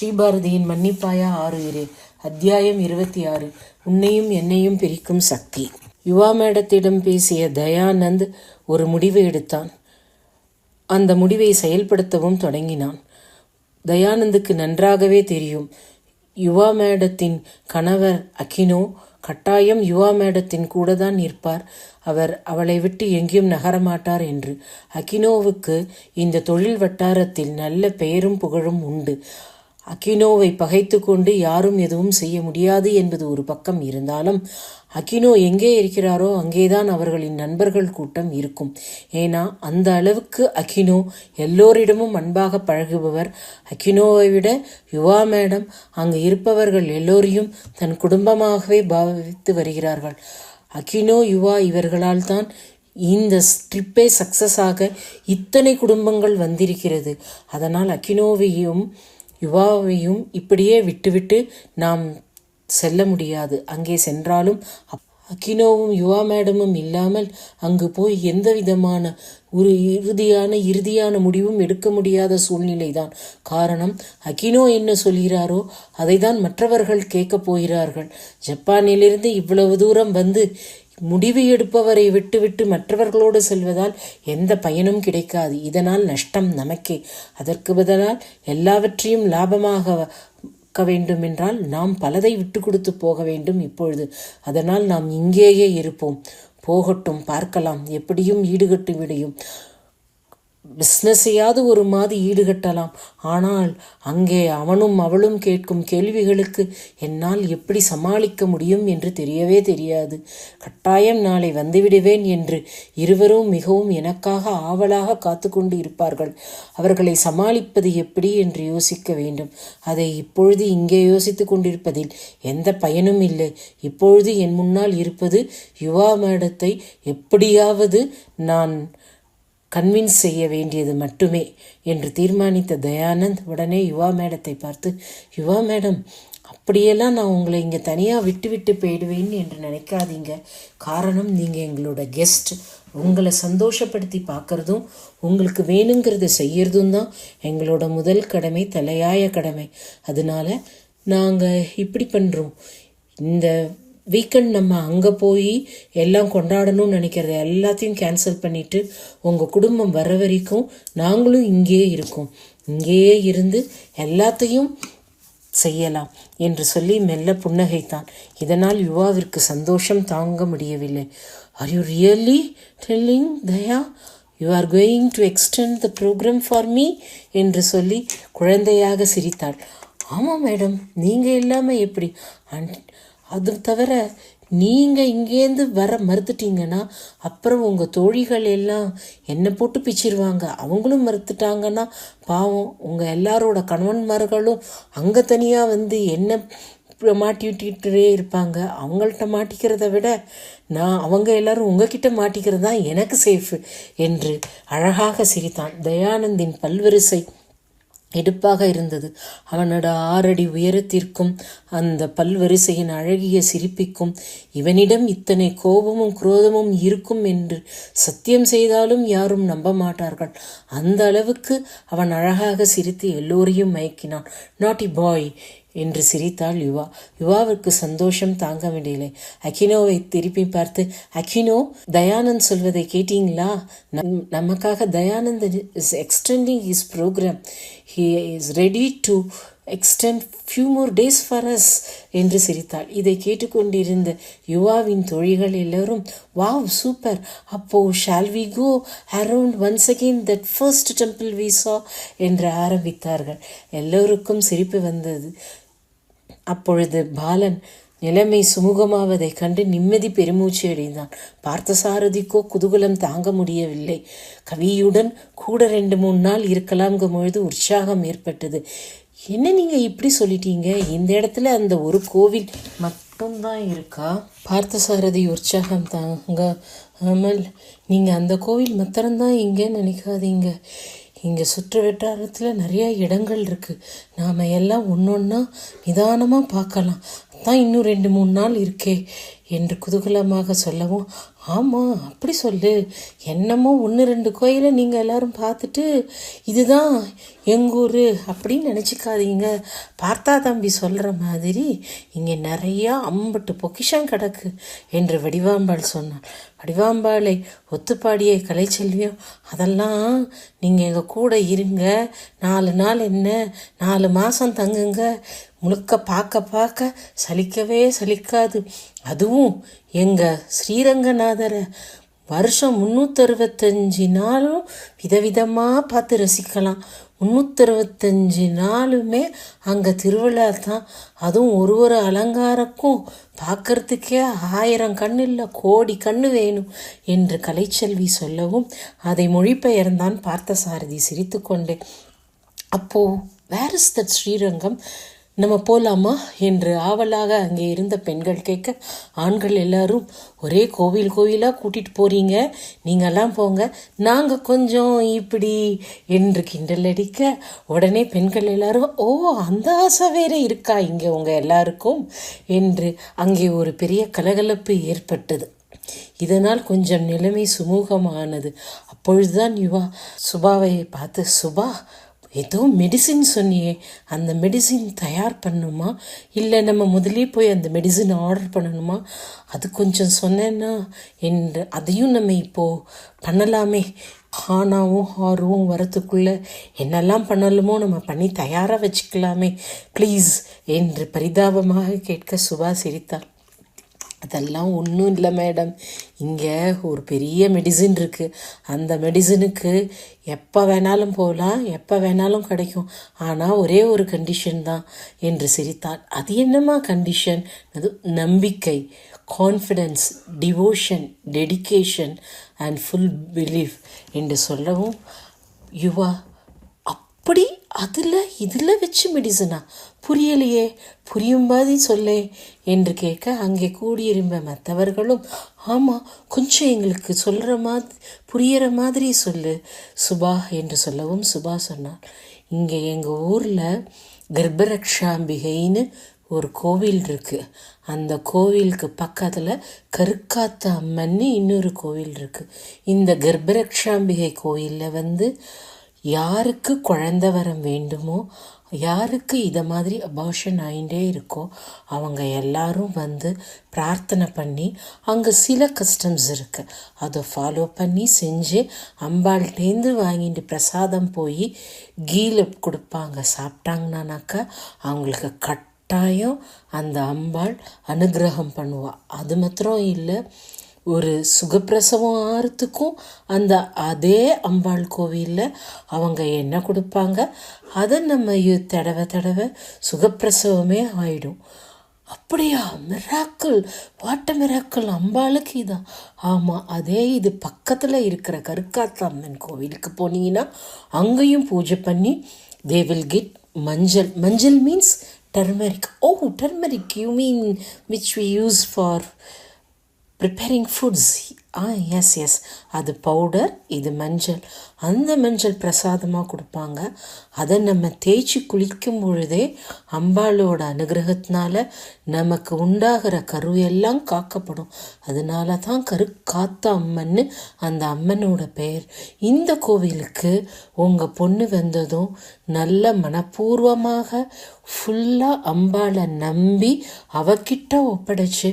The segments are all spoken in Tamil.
ஸ்ரீபாரதியின் மன்னிப்பாயா ஆறு அத்தியாயம் இருபத்தி ஆறு உன்னையும் என்னையும் பிரிக்கும் சக்தி. யுவா மேடத்திடம் பேசிய தயானந்த் ஒரு முடிவு எடுத்தான். அந்த முடிவை செயல்படுத்தவும் தொடங்கினான். தயானந்துக்கு நன்றாகவே தெரியும். யுவா மேடத்தின் கணவர் அகினோ கட்டாயம் யுவா மேடத்தின் கூட தான் நிற்பார். அவர் அவளை விட்டு எங்கேயும் நகரமாட்டார் என்று. அகினோவுக்கு இந்த தொழில் வட்டாரத்தில் நல்ல பெயரும் புகழும் உண்டு. அகினோவை பகைத்து கொண்டு யாரும் எதுவும் செய்ய முடியாது என்பது ஒரு பக்கம் இருந்தாலும் அகினோ எங்கே இருக்கிறாரோ அங்கேதான் அவர்களின் நண்பர்கள் கூட்டம் இருக்கும். ஏன்னா அந்த அளவுக்கு அகினோ எல்லோரிடமும் அன்பாக பழகுபவர். அகினோவை விட யுவா மேடம் அங்கு இருப்பவர்கள் எல்லோரையும் தன் குடும்பமாகவே பாவித்து வருகிறார்கள். அகினோ யுவா இவர்களால் தான் இந்த ட்ரிப்பே சக்சஸ் ஆக இத்தனை குடும்பங்கள் வந்திருக்கிறது. அதனால் அகினோவையும் யுவாவையும் இப்படியே விட்டுவிட்டு நாம் செல்ல முடியாது. அங்கே சென்றாலும் அகினோவும் யுவா மேடமும் இல்லாமல் அங்கு போய் எந்த விதமான ஒரு இறுதியான இறுதியான முடிவும் எடுக்க முடியாத சூழ்நிலைதான். காரணம் அகினோ என்ன சொல்கிறாரோ அதை தான் மற்றவர்கள் கேட்கப் போகிறார்கள். ஜப்பானிலிருந்து இவ்வளவு தூரம் வந்து முடிவு எடுப்பவரை விட்டுவிட்டு மற்றவர்களோடு செல்வதால் எந்த பயனும் கிடைக்காது. இதனால் நஷ்டம் நமக்கே. அதற்கு பதிலால் எல்லாவற்றையும் லாபமாக வேண்டும் வேண்டுமென்றால் நாம் பலதை விட்டு கொடுத்து போக வேண்டும் இப்பொழுது. அதனால் நாம் இங்கேயே இருப்போம். போகட்டும் பார்க்கலாம். எப்படியும் ஈடுகட்டு விடையும். பிஸ்னஸையாவது ஒரு மாதிரி ஈடுகட்டலாம். ஆனால் அங்கே அவனும் அவளும் கேட்கும் கேள்விகளுக்கு என்னால் எப்படி சமாளிக்க முடியும் என்று தெரியவே தெரியாது. கட்டாயம் நாளை வந்துவிடுவேன் என்று இருவரும் மிகவும் எனக்காக ஆவலாக காத்து கொண்டு இருப்பார்கள். அவர்களை சமாளிப்பது எப்படி என்று யோசிக்க வேண்டும். அதை இப்பொழுது இங்கே யோசித்து கொண்டிருப்பதில் எந்த பயனும் இல்லை. இப்பொழுது என் முன்னால் இருப்பது யுவா மேடத்தை எப்படியாவது நான் கன்வின்ஸ் செய்ய வேண்டியது மட்டுமே என்று தீர்மானித்த தயானந்த் உடனே யுவா மேடத்தை பார்த்து யுவா மேடம் அப்படியெல்லாம் நான் உங்களை இங்கே தனியாக விட்டு விட்டு போயிடுவேன் என்று நினைக்காதீங்க. காரணம் நீங்கள் எங்களோட கெஸ்ட். உங்களை சந்தோஷப்படுத்தி பார்க்குறதும் உங்களுக்கு வேணுங்கிறத செய்யறதும் தான் எங்களோட முதல் கடமை தலையாய கடமை. அதனால நாங்கள் இப்படி பண்ணுறோம் இந்த வீக்கெண்ட் நம்ம அங்கே போய் எல்லாம் கொண்டாடணும்னு நினைக்கிறத எல்லாத்தையும் கேன்சல் பண்ணிவிட்டு உங்கள் குடும்பம் வர வரைக்கும் நாங்களும் இங்கேயே இருக்கோம். இங்கேயே இருந்து எல்லாத்தையும் செய்யலாம் என்று சொல்லி மெல்ல புன்னகைத்தான். இதனால் யுவாவிற்கு சந்தோஷம் தாங்க முடியவில்லை. Are you really telling Daya you are going to extend the program for me என்று சொல்லி குழந்தையாக சிரித்தாள். ஆமாம் மேடம். நீங்கள் இல்லாமல் எப்படி? அண்ட் அது தவிர நீங்கள் இங்கேருந்து வர மறுத்துட்டீங்கன்னா அப்புறம் உங்கள் தோழிகள் எல்லாம் என்னை போட்டு பிச்சிருவாங்க? அவங்களும் மறுத்துட்டாங்கன்னா பாவம் உங்கள் எல்லாரோட கணவன்மார்களும் அங்கே தனியாக வந்து என்ன மாட்டி இருப்பாங்க. அவங்கள்ட்ட மாட்டிக்கிறத விட நான் அவங்க எல்லாரும் உங்ககிட்ட மாட்டிக்கிறது தான் எனக்கு சேஃபு என்று அழகாக சிரித்தான். தயானந்தின் பல்வரிசை எடுப்பாக இருந்தது. அவனோட ஆறடி உயரத்திற்கும் அந்த பல்வரிசையின் அழகிய சிரிப்பிக்கும் இவனிடம் இத்தனை கோபமும் குரோதமும் இருக்கும் என்று சத்தியம் செய்தாலும் யாரும் நம்ப மாட்டார்கள். அந்த அளவுக்கு அவன் அழகாக சிரித்து எல்லோரையும் மயக்கினான். நாட்டி பாய் என்று சிரித்தாள் யுவா. யுவாவிற்கு சந்தோஷம் தாங்க முடியலை. அகினோவை திருப்பி பார்த்து அகினோ தயானந்த் சொல்வதை கேட்டீங்களா? நம் நமக்காக Dayanand is extending his program he is ready to extend few more days for us என்று சிரித்தாள். இதை கேட்டுக்கொண்டிருந்த யுவாவின் தொழில்கள் எல்லோரும் வாவ் சூப்பர்! அப்போ shall we go around once again that first temple we saw என்று ஆரம்பித்தார்கள். எல்லோருக்கும் சிரிப்பு வந்தது. அப்பொழுது பாலன் நிலைமை சுமூகமாவதைக் கண்டு நிம்மதி பெருமூச்சு அடைந்தான். பார்த்தசாரதிக்கோ குதூகலம் தாங்க முடியவில்லை. கவியுடன் கூட ரெண்டு மூணு நாள் இருக்கலாம்ங்கும் பொழுது உற்சாகம் ஏற்பட்டது. என்ன நீங்கள் இப்படி சொல்லிட்டீங்க? இந்த இடத்துல அந்த ஒரு கோவில் மட்டும்தான் இருக்கா? பார்த்தசாரதி உற்சாகம் தாங்க ஆமல் நீங்கள் அந்த கோவில் மாத்திரம்தான் இங்கே நினைக்காதீங்க. இங்கே சுற்று வட்டாரத்தில் நிறைய இடங்கள் இருக்குது நாம் எல்லாம் ஒன்று ஒன்றா நிதானமாக பார்க்கலாம். தான் இன்னும் ரெண்டு மூணு நாள் இருக்கே என்று குதூகலமாக சொல்லவும் ஆமாம் அப்படி சொல்லு. என்னமோ ஒன்று ரெண்டு கோயிலை நீங்கள் எல்லாரும் பார்த்துட்டு இதுதான் எங்கூர் அப்படின்னு நினச்சிக்காதீங்க. பார்த்தா தம்பி சொல்கிற மாதிரி இங்கே நிறையா அம்பட்டு பொக்கிஷம் கிடக்கு என்று வடிவாம்பாள் சொன்னாள். வடிவாம்பாளை ஒத்துப்பாடிய கலைச்செல்வியும் அதெல்லாம் நீங்கள் எங்கள் கூட இருங்க. நாலு நாள் என்ன? நாலு மாதம் தங்குங்க. முழுக்க பார்க்க பார்க்க சலிக்கவே சலிக்காது. அதுவும் எங்கள் ஸ்ரீரங்கநாதரை வருஷம் முந்நூற்றறுபத்தஞ்சு நாளும் விதவிதமாக பார்த்து ரசிக்கலாம். முந்நூற்றறுபத்தஞ்சு நாளுமே அங்கே திருவிழா தான். அதுவும் ஒரு ஒரு அலங்காரக்கும் பார்க்கறதுக்கே ஆயிரம் கண்ணு இல்லை கோடி கண் வேணும் என்று கலைச்செல்வி சொல்லவும் அதை மொழிபெயர்ந்தான் பார்த்தசாரதி சிரித்துக்கொண்டே. அப்போ வேர் இஸ் தட் ஸ்ரீரங்கம்? நம்ம போலாமா? என்று ஆவலாக அங்கே இருந்த பெண்கள் கேட்க ஆண்கள் எல்லாரும் ஒரே கோவில் கோவிலாக கூட்டிகிட்டு போகிறீங்க நீங்கள்லாம் போங்க. நாங்கள் கொஞ்சம் இப்படி என்று கிண்டல் அடிக்க உடனே பெண்கள் எல்லாரும் ஓ அந்த ஆசை வேற இருக்கா இங்கே உங்கள் எல்லாருக்கும்? என்று அங்கே ஒரு பெரிய கலகலப்பு ஏற்பட்டது. இதனால் கொஞ்சம் நிலைமை சுமூகமானது. அப்பொழுதுதான் யுவா சுபாவை பார்த்து சுபா ஏதோ மெடிசின் சொன்னியே அந்த மெடிசின் தயார் பண்ணணுமா இல்லை நம்ம முதலே போய் அந்த மெடிசின் ஆர்டர் பண்ணணுமா? அது கொஞ்சம் சொன்னேன்னா என்று அதையும் நம்ம இப்போது பண்ணலாமே. ஹானாவும் ஹாருவும் வரத்துக்குள்ளே என்னெல்லாம் பண்ணலுமோ நம்ம பண்ணி தயாராக வச்சுக்கலாமே. ப்ளீஸ் என்று பரிதாபமாக கேட்க சுபா சிரித்தாள். அதெல்லாம் ஒன்றும் இல்லை மேடம் இங்கே ஒரு பெரிய மெடிசின் இருக்குது அந்த மெடிசினுக்கு எப்போ வேணாலும் போகலாம் எப்போ வேணாலும் கிடைக்கும். ஆனால் ஒரே ஒரு கண்டிஷன் தான் என்று சிரித்தாள். அது என்னம்மா கண்டிஷன் அது நம்பிக்கை confidence devotion dedication and full belief என்று சொல்லவும் யுவா அப்படி அதில் இதில் வச்சு மெடிசனா? புரியலையே புரியும் மாதிரி சொல்லே என்று கேட்க அங்கே கூடியிருந்த மற்றவர்களும் ஆமாம் கொஞ்சம் எங்களுக்கு சொல்கிற மாதிரி புரியிற மாதிரி சொல்லு சுபா என்று சொல்லவும் சுபா சொன்னார் இங்கே எங்கள் ஊரில் கர்ப்பரக்ஷாம்பிகைன்னு ஒரு கோவில் இருக்குது அந்த கோவிலுக்கு பக்கத்தில் கருக்காத்த அம்மன்னு இன்னொரு கோவில் இருக்குது இந்த கர்ப்பரக்ஷாம்பிகை கோயிலில் வந்து யாருக்கு குழந்த வரம் வேண்டுமோ யாருக்கு இதை மாதிரி அபார்ஷன் ஆகிட்டே இருக்கோ அவங்க எல்லாரும் வந்து பிரார்த்தனை பண்ணி அங்கே சில கஸ்டம்ஸ் இருக்குது அதை ஃபாலோ பண்ணி செஞ்சு அம்பாள்கிட்டேருந்து வாங்கிட்டு பிரசாதம் போய் கீழே கொடுப்பாங்க. சாப்பிட்டாங்கனாக்கா அவங்களுக்கு கட்டாயம் அந்த அம்பாள் அனுகிரகம் பண்ணுவாள் அது மாத்திரம் இல்லை ஒரு சுகப்பிரசவம் ஆறுத்துக்கும் அந்த அதே அம்பாள் கோவிலில் அவங்க என்ன கொடுப்பாங்க? அதை நம்ம தடவை தடவை சுகப்பிரசவமே ஆயிடும். அப்படியா? மிராக்கள் வாட்ட மிராக்கள் அம்பாளுக்கு இதான். ஆமாம் அதே இது பக்கத்தில் இருக்கிற கருக்காத்த அம்மன் கோவிலுக்கு போனீங்கன்னா அங்கேயும் பூஜை பண்ணி தே will get manjal manjal means turmeric oh turmeric you mean which we use for preparing foods ah S S அது பவுடர் இது மஞ்சள் அந்த மஞ்சள் பிரசாதமாக கொடுப்பாங்க. அதை நம்ம தேய்ச்சி குளிக்கும் பொழுதே அம்பாளோட அனுகிரகத்தினால நமக்கு உண்டாகிற கரு எல்லாம் காக்கப்படும். அதனால தான் கரு காத்த அம்மன்னு அந்த அம்மனோட பெயர். இந்த கோவிலுக்கு உங்கள் பொண்ணு வந்ததும் நல்ல மனப்பூர்வமாக ஃபுல்லாக அம்பாளை நம்பி அவகிட்ட ஒப்படைச்சு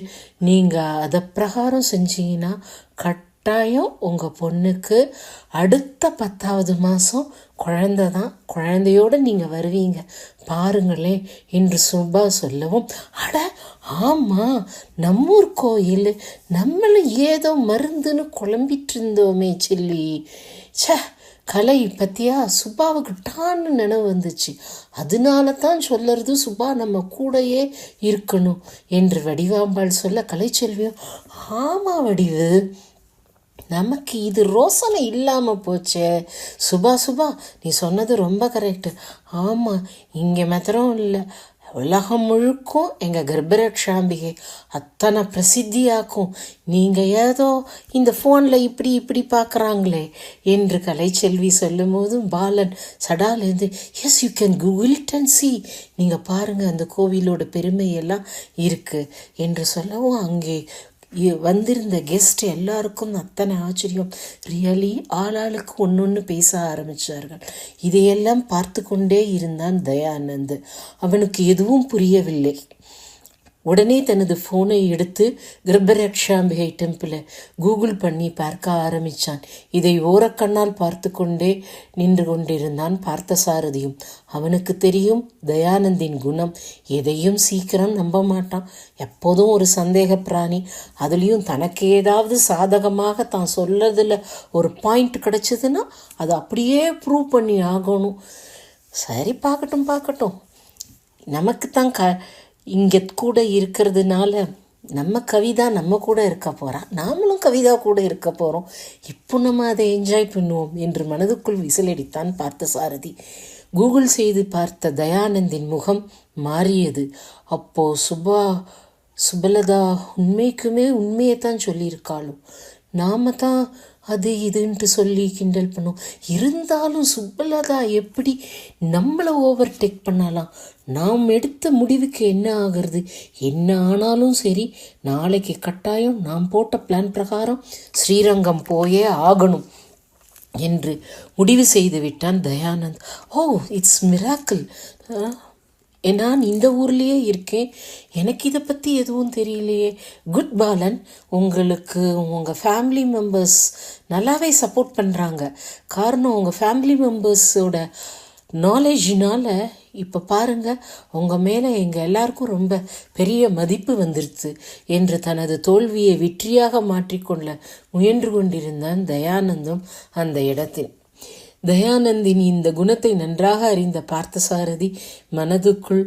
நீங்கள் அதை பிரகாரம் செஞ்சீங்கன்னா கட் கட்டாயம் உங்கள் பொண்ணுக்கு அடுத்த பத்தாவது மாதம் குழந்தை தான். குழந்தையோடு நீங்கள் வருவீங்க. பாருங்களேன் என்று சுபா சொல்லவும் அட ஆமாம் நம்மூர் கோயில் நம்மளும் ஏதோ மருந்துன்னு குழம்பிட்டு இருந்தோமே சில்லி. சே கலை பற்றியா சுபாவுக்கு டான்னு நினைவு வந்துச்சு. அதனால தான் சொல்லறது சுபா நம்ம கூடயே இருக்கணும் என்று வடிவாம்பாள் சொல்ல கலைச்செல்வியும் ஆமாம் வடிவு. நமக்கு இது ரோசனை இல்லாமல் போச்சே. சுபா சுபா நீ சொன்னது ரொம்ப கரெக்டு ஆமாம் இங்கே மாத்திரம் இல்லை. உலகம் முழுக்கும் எங்கள் கர்ப்பரக்ஷாம்பிகை அத்தனை பிரசித்தியாக்கும். நீங்கள் ஏதோ இந்த ஃபோனில் இப்படி இப்படி பார்க்குறாங்களே என்று கலைச்செல்வி சொல்லும் போதும் Balan சடாலேருந்து yes you can Google and see நீங்கள் பாருங்கள் அந்த கோவிலோட பெருமையெல்லாம் இருக்குது என்று சொல்லவும் அங்கே வந்திருந்த கெஸ்ட் எல்லாருக்கும் அத்தனை ஆச்சரியம். ரியலி ஆளாளுக்கு ஒன்று ஒன்று பேச ஆரம்பித்தார்கள் இதையெல்லாம் பார்த்து கொண்டே இருந்தான் தயானந்த். அவனுக்கு எதுவும் புரியவில்லை. உடனே தனது ஃபோனை எடுத்து கிருபரக்ஷாம்பிகை டெம்பிளை கூகுள் பண்ணி பார்க்க ஆரம்பித்தான் இதை ஓரக்கண்ணால் பார்த்து கொண்டே நின்று கொண்டிருந்தான் பார்த்தசாரதியும். அவனுக்கு தெரியும் தயானந்தின் குணம். எதையும் சீக்கிரம் நம்ப மாட்டான். எப்போதும் ஒரு சந்தேக பிராணி. அதுலேயும் தனக்கு ஏதாவது சாதகமாக தான் சொல்லதில் ஒரு பாயிண்ட் கிடச்சிதுன்னா அது அப்படியே ப்ரூவ் பண்ணி ஆகணும். சரி பார்க்கட்டும் பார்க்கட்டும். நமக்கு தான் க இங்கே கூட இருக்கிறதுனால நம்ம கவிதா நம்ம கூட இருக்க போகிறான் நாமளும் கவிதா கூட இருக்க போகிறோம் இப்போ நம்ம அதை என்ஜாய் பண்ணுவோம் என்று மனதுக்குள் விசிலடித்தான் பார்த்த சாரதி. கூகுள் செய்து பார்த்த தயானந்தின் முகம் மாறியது. அப்போ சுபா சுபலதா உண்மைக்குமே உண்மையை தான் சொல்லியிருக்காளோ? நாம தான் அது இதுன்ட்டு சொல்லி கிண்டல் பண்ணோம். இருந்தாலும் சுப்பலதா எப்படி நம்மளை ஓவர் டேக் பண்ணலாம்? நாம் எடுத்த முடிவுக்கு என்ன ஆகிறது? என்ன ஆனாலும் சரி நாளைக்கு கட்டாயம் நாம் போட்ட பிளான் பிரகாரம் ஸ்ரீரங்கம் போயே ஆகணும் என்று முடிவு செய்து விட்டான் தயானந்த். ஓ இட்ஸ் மிராக்கிள் நான் இந்த ஊர்லேயே இருக்கேன். எனக்கு இதை பற்றி எதுவும் தெரியலையே. குட் பாலன் உங்களுக்கு உங்கள் ஃபேமிலி மெம்பர்ஸ் நல்லாவே சப்போர்ட் பண்ணுறாங்க காரணம் உங்கள் ஃபேமிலி மெம்பர்ஸோட நாலேஜினால் இப்போ பாருங்க உங்கள் மேலே எங்கள் எல்லாருக்கும் ரொம்ப பெரிய மதிப்பு வந்துருச்சு என்று தனது தோல்வியை வெற்றியாக மாற்றிக்கொள்ள முயன்று கொண்டிருந்தான் தயானந்தம் அந்த இடத்தில். தயானந்தின் இந்த குணத்தை நன்றாக அறிந்த பார்த்தசாரதி மனதுக்குள்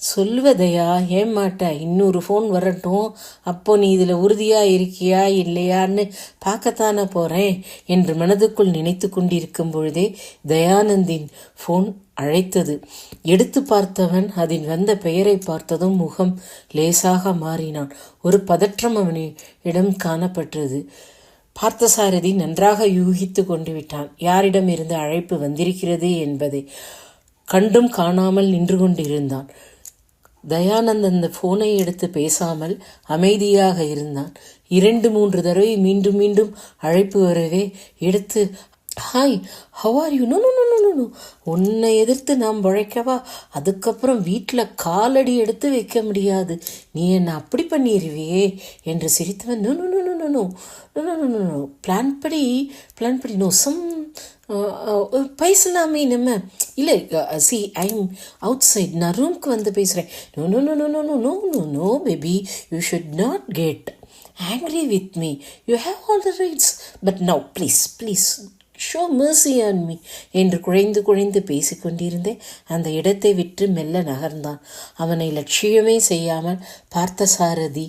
சொல்வதையா? ஏமாட்ட இன்னொரு ஃபோன் வரட்டும். அப்போ நீ இதில் உறுதியாக இருக்கியா இல்லையான்னு பார்க்கத்தானே போகிறேன் என்று மனதுக்குள் நினைத்து கொண்டிருக்கும் பொழுதே தயானந்தின் ஃபோன் அழைத்தது. எடுத்து பார்த்தவன் அதில் வந்த பெயரை பார்த்ததும் முகம் லேசாக மாறினான். ஒரு பதற்றம் அவனிடம் காணப்பட்டது. பார்த்தசாரதி நன்றாக யூகித்து கொண்டு விட்டான் யாரிடம் இருந்து அழைப்பு வந்திருக்கிறது என்பதை கண்டும் காணாமல் நின்று கொண்டிருந்தான். தயானந்த் அந்த ஃபோனை எடுத்து பேசாமல் அமைதியாக இருந்தான். இரண்டு மூன்று தடவை மீண்டும் மீண்டும் அழைப்பு வரவே எடுத்து hi how are you no no no no no உன்னை எதிர்த்து நாம் உழைக்கவா அதுக்கப்புறம் வீட்டில் காலடி எடுத்து வைக்க முடியாது நீ என்னை அப்படி பண்ணிடுவியே என்று சிரித்தவன் no no no no no no no no no no plan படி பிளான் படி நோ சம் பேசலாமே நம்ம இல்லை see I am outside நான் ரூம்க்கு வந்து பேசுகிறேன் no no no no no no no no no baby you should not get angry with me you have all the rights but now please please show mercy on me என்று குழைந்து குழைந்து பேசிக்கொண்டிருந்தே அந்த இடத்தை விற்று மெல்ல நகர்ந்தான். அவனை லட்சியமே செய்யாமல் பார்த்த சாரதி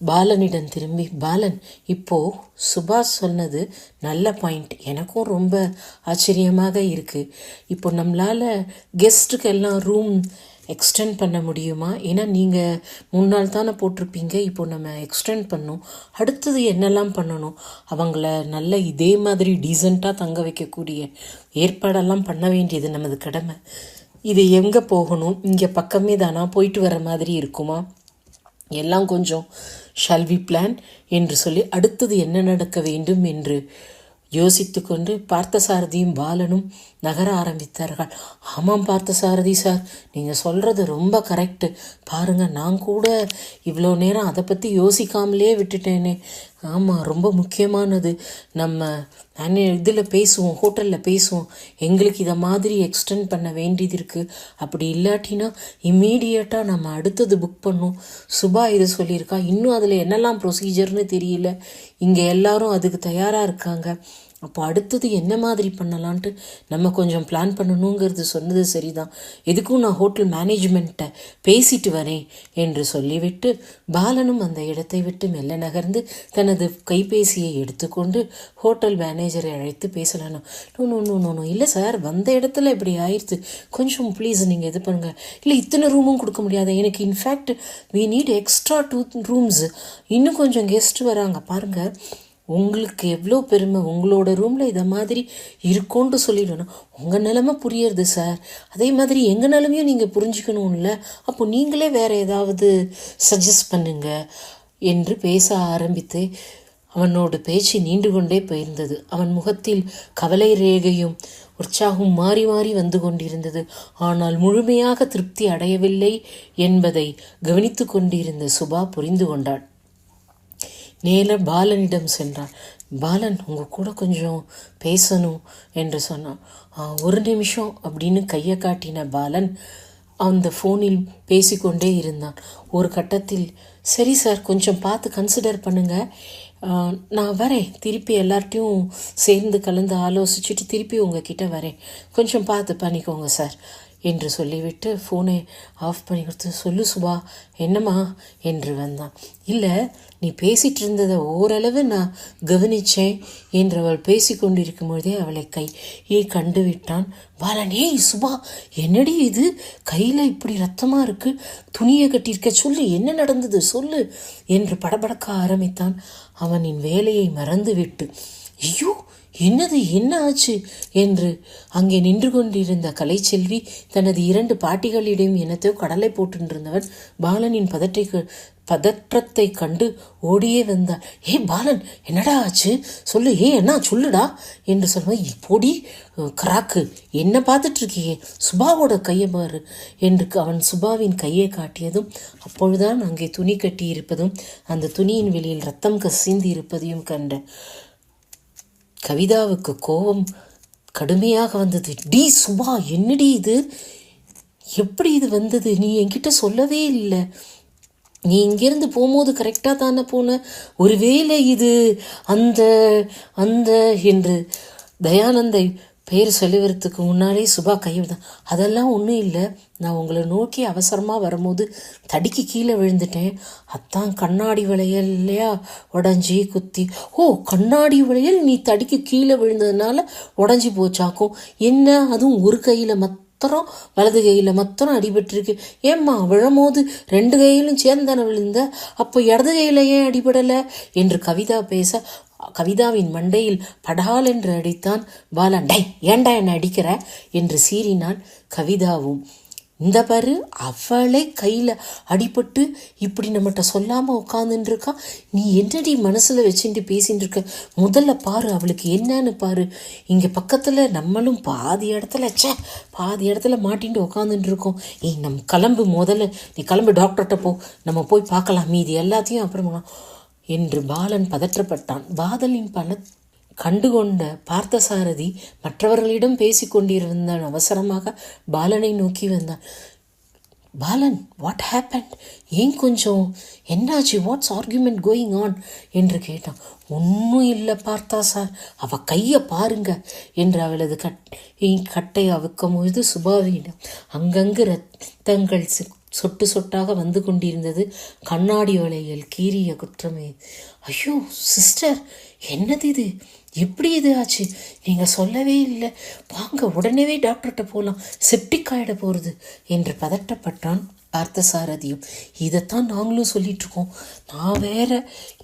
பாலனிடம் திரும்பி பாலன் இப்போ சுபாஷ் சொன்னது நல்ல பாயிண்ட் எனக்கும் ரொம்ப ஆச்சரியமாக இருக்குது இப்போ நம்மளால் கெஸ்ட்டுக்கெல்லாம் ரூம் எக்ஸ்டெண்ட் பண்ண முடியுமா? ஏன்னா நீங்கள் முன்னாள் தானே போட்டிருப்பீங்க இப்போ நம்ம எக்ஸ்டெண்ட் பண்ணோம். அடுத்தது என்னெல்லாம் பண்ணணும்? அவங்கள நல்ல இதே மாதிரி டீசெண்டாக தங்க வைக்கக்கூடிய ஏற்பாடெல்லாம் பண்ண வேண்டியது நமது கடமை. இது எங்கே போகணும்? இங்கே பக்கமே தானா? போயிட்டு வர மாதிரி இருக்குமா? எல்லாம் கொஞ்சம் ஷல்வி பிளான் என்று சொல்லி அடுத்தது என்ன நடக்க வேண்டும் என்று யோசித்து கொண்டு பார்த்தசாரதியும் பாலனும் நகர ஆரம்பித்தார்கள். ஆமாம் பார்த்தசாரதி சார் நீங்கள் சொல்கிறது ரொம்ப கரெக்டு பாருங்கள் நான் கூட இவ்வளோ நேரம் அதை பற்றி யோசிக்காமலே விட்டுட்டேனே. ஆமாம் ரொம்ப முக்கியமானது. நம்ம நான் இதில் பேசுவோம் ஹோட்டலில் பேசுவோம். எங்களுக்கு இதை மாதிரி எக்ஸ்டெண்ட் பண்ண வேண்டியது இருக்குது அப்படி இல்லாட்டினா இம்மீடியட்டாக நம்ம அடுத்தது புக் பண்ணோம். சுபா இது சொல்லியிருக்கா. இன்னும் அதில் என்னெல்லாம் ப்ரொசீஜர்னு தெரியல. இங்கே எல்லாரும் அதுக்கு தயாராக இருக்காங்க. அப்போ அடுத்தது என்ன மாதிரி பண்ணலான்ட்டு நம்ம கொஞ்சம் பிளான் பண்ணணுங்கிறது சொன்னது சரிதான். எதுக்கும் நான் ஹோட்டல் மேனேஜ்மெண்ட்டை பேசிட்டு வரேன் என்று சொல்லிவிட்டு பாலனும் அந்த இடத்தை விட்டு மெல்ல நகர்ந்து தனது கைபேசியை எடுத்துக்கொண்டு ஹோட்டல் மேனேஜரை அழைத்து பேசலாம் no no no no no இல்லை சார் வந்த இடத்துல இப்படி ஆயிடுச்சு கொஞ்சம் ப்ளீஸ் நீங்கள் இது பண்ணுங்கள் இல்லை இத்தனை ரூமும் கொடுக்க முடியாது. எனக்கு in fact we need extra two rooms இன்னும் கொஞ்சம் கெஸ்ட் வராங்க. பாருங்கள் உங்களுக்கு எவ்வளோ பெருமை? உங்களோட ரூமில் இதை மாதிரி இருக்கும்னு சொல்லிடணும். உங்கள் நிலமை புரியறது சார் அதே மாதிரி எங்கள் நிலமையும் நீங்கள் புரிஞ்சுக்கணும்ல. அப்போ நீங்களே வேறு ஏதாவது சஜஸ்ட் பண்ணுங்க என்று பேச ஆரம்பித்து அவனோட பேச்சு நீண்டு கொண்டே போயிருந்தது. அவன் முகத்தில் கவலை ரேகையும் உற்சாகம் மாறி மாறி வந்து கொண்டிருந்தது. ஆனால் முழுமையாக திருப்தி அடையவில்லை என்பதை கவனித்து கொண்டிருந்த சுபா புரிந்து கொண்டாள் நேர பாலனிடம் சென்றான். பாலன் உங்கள் கூட கொஞ்சம் பேசணும் என்று சொன்னான். ஒரு நிமிஷம் அப்படின்னு கையை காட்டின பாலன் அந்த ஃபோனில் பேசிக்கொண்டே இருந்தான். ஒரு கட்டத்தில் சரி சார் கொஞ்சம் பார்த்து கன்சிடர் பண்ணுங்கள் நான் வரேன். திருப்பி எல்லார்ட்டையும் சேர்ந்து கலந்து ஆலோசிச்சுட்டு திருப்பி உங்ககிட்ட வரேன். கொஞ்சம் பார்த்து பண்ணிக்கோங்க சார். என்று சொல்லிவிட்டு ஃபோனை ஆஃப் பண்ணி கொடுத்து சொல்லு சுபா என்னம்மா? என்று வந்தான். இல்லை நீ பேசிகிட்டு இருந்ததை ஓரளவு நான் கவனிச்சேன் என்று அவள் பேசிக்கொண்டிருக்கும் பொழுதே அவளை கையை கண்டு விட்டான். பாலன் ஏய் சுபா என்னடி இது? கையில் இப்படி ரத்தமாக இருக்குது துணியை கட்டியிருக்க சொல்லு என்ன நடந்தது சொல்லு என்று படபடக்க ஆரம்பித்தான். அவனின் வேலையை மறந்துவிட்டு ஐயோ என்னது என்ன ஆச்சு? என்று அங்கே நின்று கொண்டிருந்த கலைச்செல்வி தனது இரண்டு பாட்டிகளிடம் என்னத்தையோ கடலை போட்டுருந்தவன் பாலனின் பதற்றை பதற்றத்தை கண்டு ஓடியே வந்தார் ஏ பாலன் என்னடா ஆச்சு? சொல்லு ஏ என்ன சொல்லுடா? என்று சொல்லுவேன் இப்போடி கராக்கு என்ன பார்த்துட்டு இருக்கியே சுபாவோட கையை பாரு. என்று அவன் சுபாவின் கையை காட்டியதும் அப்பொழுதுதான் அங்கே துணி கட்டி இருப்பதும் அந்த துணியின் வெளியில் ரத்தம் கசிந்து இருப்பதையும் கண்ட கவிதாவுக்கு கோபம் கடுமையாக வந்தது. டி சுபா என்னடி இது? எப்படி இது வந்தது? நீ என்கிட்ட சொல்லவே இல்லை. நீ இங்கேருந்து போகும்போது கரெக்டாக தானே போன? ஒருவேளை இது அந்த அந்த என்று தயானந்தை பேர் சொல்லுவதுக்கு முன்னாலே சுபா கைவிடுதான். அதெல்லாம் ஒன்றும் இல்லை. நான் உங்களை நோக்கி அவசரமாக வரும்போது தடிக்கு கீழே விழுந்துட்டேன். அதான் கண்ணாடி வளையல் இல்லையா உடஞ்சி குத்தி. ஓ கண்ணாடி வளையல்? நீ தடிக்கு கீழே விழுந்ததுனால உடஞ்சி போச்சாக்கும். என்ன? அதுவும் ஒரு கையில் மத் மாத்திரம் வலது கையில் மாத்திரம் அடிபட்டிருக்கு. ஏம்மா விழும்போது ரெண்டு கையிலும் சேர்ந்தன விழுந்த? அப்போ இடது கையில் ஏன் அடிபடலை? என்று கவிதா பேச கவிதாவின் மண்டையில் படால் என்று அடித்தான் பாலன். டை ஏண்டா என்ன அடிக்கிற? என்று சீறினான் கவிதாவும். இந்த பாரு அவளே கையில் அடிபட்டு இப்படி நம்மகிட்ட சொல்லாமல் உட்காந்துட்டு இருக்கா நீ என்னடி மனசில் வச்சுட்டு பேசிகிட்டு இருக்க முதல்ல பாரு அவளுக்கு என்னன்னு பாரு. இங்கே பக்கத்தில் நம்மளும் பாதி இடத்துல ச்சே பாதி இடத்துல மாட்டின்ட்டு உட்காந்துட்டு இருக்கோம் ஏய் நம்ம கிளம்பு முதல்ல. நீ கிளம்பு டாக்டர்கிட்ட போ. நம்ம போய் பார்க்கலாம். மீதி எல்லாத்தையும் அப்புறமா என்று பாலன் பதற்றப்பட்டான். பாதலின் பல கண்டுகொண்ட பார்த்தசாரதி மற்றவர்களிடம் பேசிக்கொண்டிருந்தான் அவசரமாக பாலனை நோக்கி வந்தான். பாலன் வாட் ஹேப்பன் ஏன் கொஞ்சம்? என்னாச்சு? வாட்ஸ் ஆர்குமெண்ட் கோயிங் ஆன் என்று கேட்டான். ஒன்றும் இல்லை பார்த்தா சார் அவ கையை பாருங்க என்று அவளது கட் கட்டை அவுக்கும் பொழுது சுபாவியிடம் அங்கங்கு ரத்தங்கள் சொட்டு சொட்டாக வந்து கொண்டிருந்தது. கண்ணாடி வளையல் கீறிய குற்றமே. ஐயோ சிஸ்டர் என்னது இது? எப்படி இது ஆச்சு? நீங்கள் சொல்லவே இல்லை. வாங்க உடனேவே டாக்டர்கிட்ட போகலாம் செப்டிக் ஆகிட போகிறது என்று பதட்டப்பட்டான் பார்த்தசாரதியும். இதைத்தான் நாங்களும் சொல்லிகிட்ருக்கோம் நான் வேற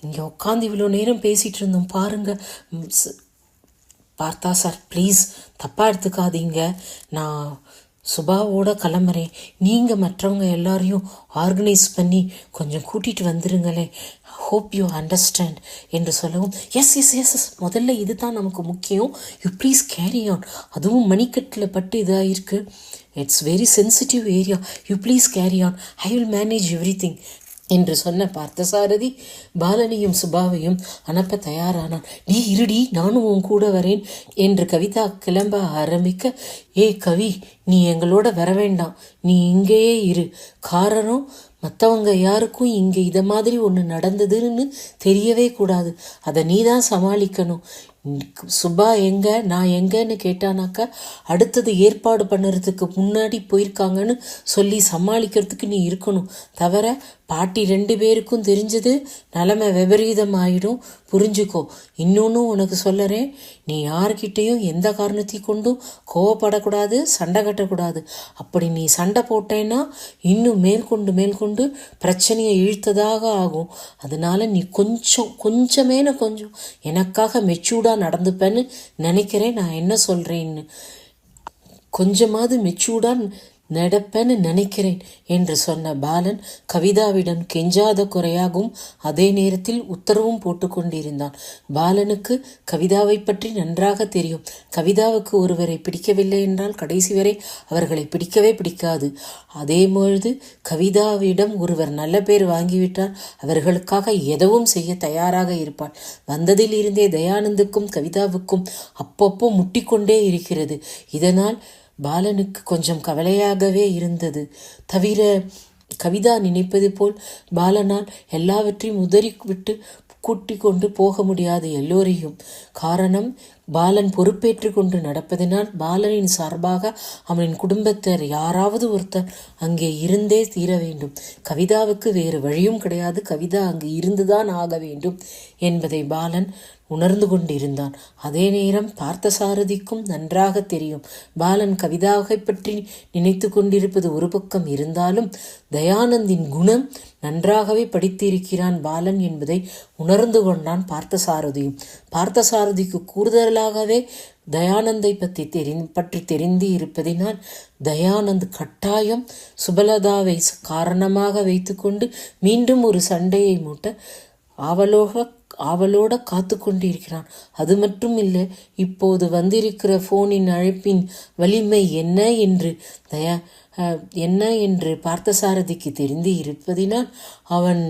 இங்கே உட்காந்து இவ்வளோ நேரம் பேசிகிட்டு இருந்தோம். பாருங்கள் பார்த்தா சார் ப்ளீஸ் தப்பாக எடுத்துக்காதீங்க. நான் சுபாவோட கிளம்புறேன். நீங்கள் மற்றவங்க எல்லாரையும் ஆர்கனைஸ் பண்ணி கொஞ்சம் கூட்டிகிட்டு வந்துருங்களேன். ஹோப் யூ அண்டர்ஸ்டாண்ட் என்று சொல்லவும் எஸ் எஸ் எஸ் எஸ் முதல்ல இதுதான் நமக்கு முக்கியம். யூ ப்ளீஸ் கேரி ஆன் அதுவும் மணிக்கட்டில் பட்டு இதாக இருக்குது it's very sensitive area you please carry on I will manage everything என்று சொன்ன பார்த்தசாரதி பாலனியும் சுபாவையும் அனுப்ப தயாரானான். நீ இருடி நானும் உன் கூட வரேன் என்று கவிதா கிளம்ப ஆரம்பிக்க ஏ கவி நீ எங்களோட வர வேண்டாம். நீ இங்கேயே இரு. காரணம் மற்றவங்க யாருக்கும் இங்கே இதை மாதிரி ஒன்று நடந்ததுன்னு தெரியவே கூடாது. அதை நீ தான் சமாளிக்கணும். சுபா எங்க நான் எங்கன்னு கேட்டானாக்கா அடுத்தது ஏற்பாடு பண்ணுறதுக்கு முன்னாடி போயிருக்காங்கன்னு சொல்லி சமாளிக்கிறதுக்கு நீ இருக்கணும். தவிர பாட்டி ரெண்டு பேருக்கும் தெரிஞ்சது நிலமை விபரீதம் ஆயிடும் புரிஞ்சுக்கோ. இன்னொன்னும் உனக்கு சொல்லறேன் நீ யார்கிட்டேயும் எந்த காரணத்தை கொண்டும் கோவப்படக்கூடாது சண்டை கட்டக்கூடாது. அப்படி நீ சண்டை போட்டேன்னா இன்னும் மேற்கொண்டு மேற்கொண்டு பிரச்சனையை இழுத்ததாக ஆகும். அதனால நீ கொஞ்சம் கொஞ்சமேன கொஞ்சம் எனக்காக மெச்சூர்டாக நடந்துப்பேன்னு நினைக்கிறேன். நான் என்ன சொல்கிறேன்னு கொஞ்சமாவது மெச்சூர்டாக நடப்பேன்னு நினைக்கிறேன் என்று சொன்ன பாலன் கவிதாவிடம் கெஞ்சாத குறையாகவும் அதே நேரத்தில் உத்தரவும் போட்டுக்கொண்டிருந்தான் பாலனுக்கு கவிதாவை பற்றி நன்றாக தெரியும். கவிதாவுக்கு ஒருவரை பிடிக்கவில்லை என்றால் கடைசி வரை அவர்களை பிடிக்கவே பிடிக்காது. அதேபொழுது கவிதாவிடம் ஒருவர் நல்ல பேர் வாங்கிவிட்டால் அவர்களுக்காக எதுவும் செய்ய தயாராக இருப்பாள். வந்ததில் இருந்தே தயானந்துக்கும் கவிதாவுக்கும் அப்பப்போ முட்டிக்கொண்டே இருக்கிறது. இதனால் பாலனுக்கு கொஞ்சம் கவலையாகவே இருந்தது. தவிர கவிதா நினைப்பது போல் பாலனால் எல்லாவற்றையும் உதறி விட்டு கூட்டி கொண்டு போக முடியாது எல்லோரையும். காரணம் பாலன் பொறுப்பேற்று கொண்டு நடப்பதினால் பாலனின் சார்பாக அவனின் குடும்பத்தர் யாராவது ஒருத்தர் அங்கே இருந்தே தீர வேண்டும். கவிதாவுக்கு வேறு வழியும் கிடையாது. கவிதா அங்கு இருந்துதான் ஆக வேண்டும் என்பதை பாலன் உணர்ந்து கொண்டிருந்தான். அதே நேரம் பார்த்தசாரதிக்கும் நன்றாக தெரியும். பாலன் கவிதாவை பற்றி நினைத்து கொண்டிருப்பது ஒரு பக்கம் இருந்தாலும் தயானந்தின் குணம் நன்றாகவே படித்திருக்கிறான் பாலன் என்பதை உணர்ந்து கொண்டான் பார்த்தசாரதியும் பார்த்தசாரதிக்கு கூடுதலாகவே தயானந்தை பற்றி தெரி பற்றி தெரிந்து இருப்பதினால் தயானந்த் கட்டாயம் சுபலதாவை காரணமாக வைத்துக்கொண்டு மீண்டும் ஒரு சண்டையை மூட்ட ஆவலோக ஆவலோட காத்து கொண்டிருக்கிறான். அது மட்டும் இல்லை இப்போது வந்திருக்கிற ஃபோனின் அழைப்பின் வலிமை என்ன என்று தயா என்ன என்று பார்த்தசாரதிக்கு தெரிந்து இருப்பதினால் அவன்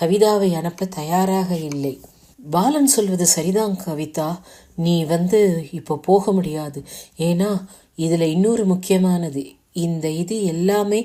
கவிதாவை அனுப்ப தயாராக இல்லை. பாலன் சொல்வது சரிதான் கவிதா. நீ வந்து இப்போ போக முடியாது. ஏன்னா இதில் இன்னொரு முக்கியமானது. இந்த இது எல்லாமே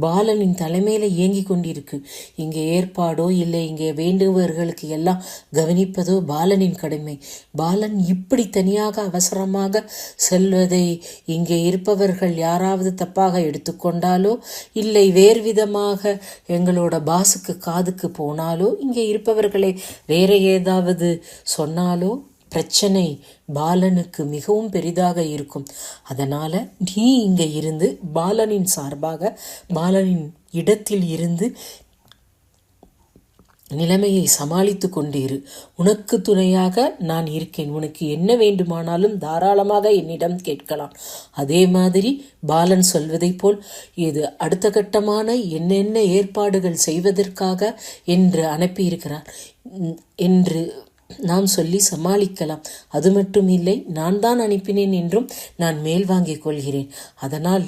பாலனின் தலைமையில் இயங்கி கொண்டிருக்கு. இங்கே ஏற்பாடோ இல்லை இங்கே வேண்டுபவர்களுக்கு எல்லாம் கவனிப்பதோ பாலனின் கடமை. பாலன் இப்படி தனியாக அவசரமாக செல்வதை இங்கே இருப்பவர்கள் யாராவது தப்பாக எடுத்துக்கொண்டாலோ இல்லை வேறு விதமாக எங்களோட பாசுக்கு காதுக்கு போனாலோ இங்கே இருப்பவர்களை வேற ஏதாவது சொன்னாலோ பிரச்சனை பாலனுக்கு மிகவும் பெரிதாக இருக்கும். அதனால் நீ இங்கே இருந்து பாலனின் சார்பாக பாலனின் இடத்தில் இருந்து நிலைமையை சமாளித்து கொண்டிரு. உனக்கு துணையாக நான் இருக்கேன். உனக்கு என்ன வேண்டுமானாலும் தாராளமாக என்னிடம் கேட்கலாம். அதே மாதிரி பாலன் சொல்வதைப் போல் இது அடுத்த கட்டமான என்னென்ன ஏற்பாடுகள் செய்வதற்காக என்று அனுப்பியிருக்கிறார். என்று நாம் சொல்லி சமாளிக்கலாம். அது மட்டும் இல்லை நான் தான் அனுப்பினேன் என்றும் நான் மேல் வாங்கிக் கொள்கிறேன். அதனால்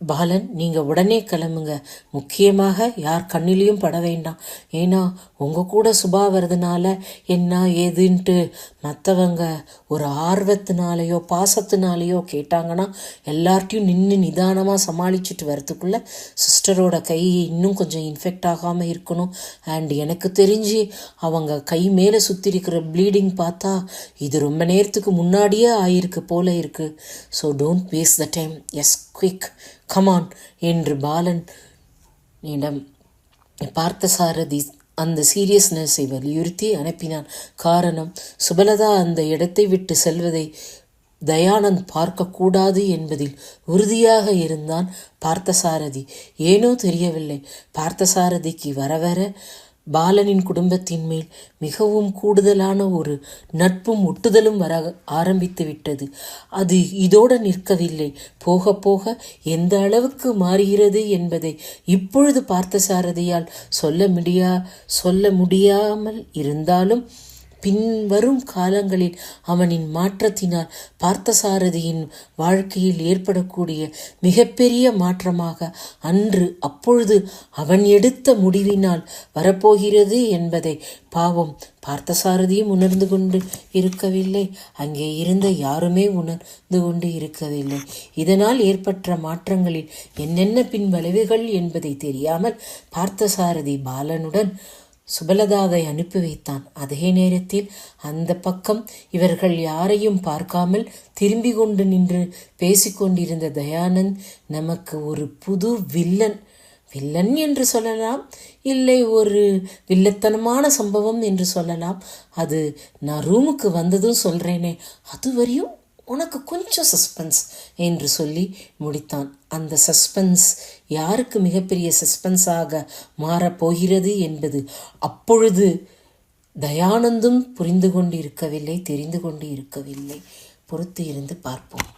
பாலன் நீங்கள் உடனே கிளம்புங்க. முக்கியமாக யார் கண்ணிலையும் பட வேண்டாம். ஏன்னா உங்கள் கூட சுபா வர்றதுனால என்ன ஏதுன்ட்டு மற்றவங்க ஒரு ஆர்வத்தினாலேயோ பாசத்தினாலேயோ கேட்டாங்கன்னா எல்லார்ட்டையும் நின்று நிதானமாக சமாளிச்சுட்டு வரத்துக்குள்ளே சிஸ்டரோட கை இன்னும் கொஞ்சம் இன்ஃபெக்ட் ஆகாமல் இருக்கணும். அண்ட் எனக்கு தெரிஞ்சு அவங்க கை மேலே சுற்றி இருக்கிற ப்ளீடிங் பார்த்தா இது ரொம்ப நேரத்துக்கு முன்னாடியே ஆயிருக்கு போல இருக்குது so don't waste the time yes quick come on என்று பாலன் இடம் பார்த்தசாரதி அந்த சீரியஸ்னஸை வலியுறுத்தி அனுப்பினான். காரணம் சுபலதா அந்த இடத்தை விட்டு செல்வதை தயானந்த் பார்க்கக்கூடாது என்பதில் உறுதியாக இருந்தான் பார்த்தசாரதி. ஏனோ தெரியவில்லை. பார்த்தசாரதிக்கு வர வர பாலனின் குடும்பத்தின் மேல் மிகவும் கூடுதலான ஒரு நட்பும் ஒட்டுதலும் வர ஆரம்பித்து விட்டது. அது இதோடு நிற்கவில்லை. போக போக எந்த அளவுக்கு மாறுகிறது என்பதை இப்பொழுது பார்த்த சாரதியால் சொல்ல முடியா சொல்ல முடியாமல் இருந்தாலும் பின்வரும் காலங்களில் அவனின் மாற்றத்தினால் பார்த்தசாரதியின் வாழ்க்கையில் ஏற்படக்கூடிய மிகப்பெரிய மாற்றமாக அன்று அப்பொழுது அவன் எடுத்த முடிவினால் வரப்போகிறது என்பதை பாவம் பார்த்தசாரதியும் உணர்ந்து கொண்டு இருக்கவில்லை. அங்கே இருந்த யாருமே உணர்ந்து கொண்டு இருக்கவில்லை. இதனால் ஏற்பட்ட மாற்றங்களில் என்னென்ன பின் விளைவுகள் என்பதை தெரியாமல் பார்த்தசாரதி பாலனுடன் சுபலதாவை அனுப்பி வைத்தான். அதே நேரத்தில் அந்த பக்கம் இவர்கள் யாரையும் பார்க்காமல் திரும்பி கொண்டு நின்று பேசிக்கொண்டிருந்த தயானந்த் நமக்கு ஒரு புது வில்லன் வில்லன் என்று சொல்லலாம். இல்லை ஒரு வில்லத்தனமான சம்பவம் என்று சொல்லலாம். அது நான் ரூமுக்கு வந்ததும் சொல்கிறேனே அதுவரையும் உனக்கு கொஞ்சம் சஸ்பென்ஸ் என்று சொல்லி முடித்தான். அந்த சஸ்பென்ஸ் யாருக்கு மிகப்பெரிய சஸ்பென்ஸாக மாறப்போகிறது என்பது அப்பொழுது தயானந்தும் புரிந்து கொண்டு இருக்கவில்லை தெரிந்து கொண்டு இருக்கவில்லை பொறுத்து இருந்து பார்ப்போம்.